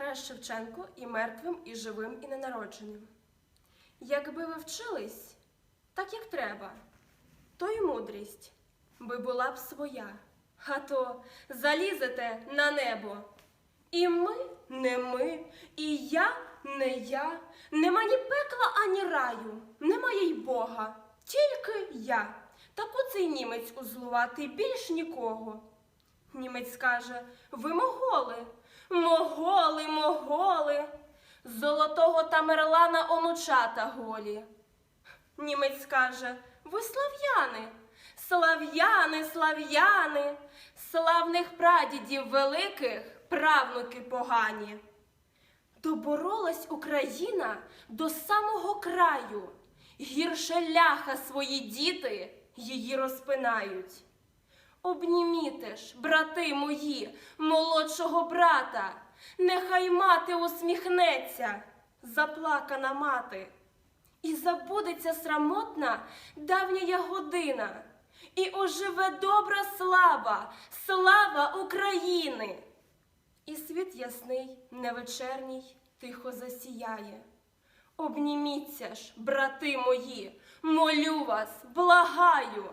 Тарас Шевченко і мертвим, і живим, і ненародженим. Якби ви вчились так, як треба, то й мудрість би була б своя, а то залізете на небо. І ми не ми, і я не я, нема ні пекла, ані раю, немає й Бога, тільки я. Так оцей німець узлуватий більш нікого. Німець каже: ви моголи, золотого Тамерлана онучата голі. Німець каже: ви слав'яни, слав'яни, слав'яни, славних прадідів великих, правнуки погані. Доборолась Україна до самого краю, гірше ляха свої діти її розпинають. Обніміте ж, брати мої, молодшого брата, нехай мати усміхнеться, заплакана мати. І забудеться срамотна давня година, і оживе добра слава, слава України. І світ ясний, невечерній, тихо засіяє. Обніміться ж, брати мої, молю вас, благаю,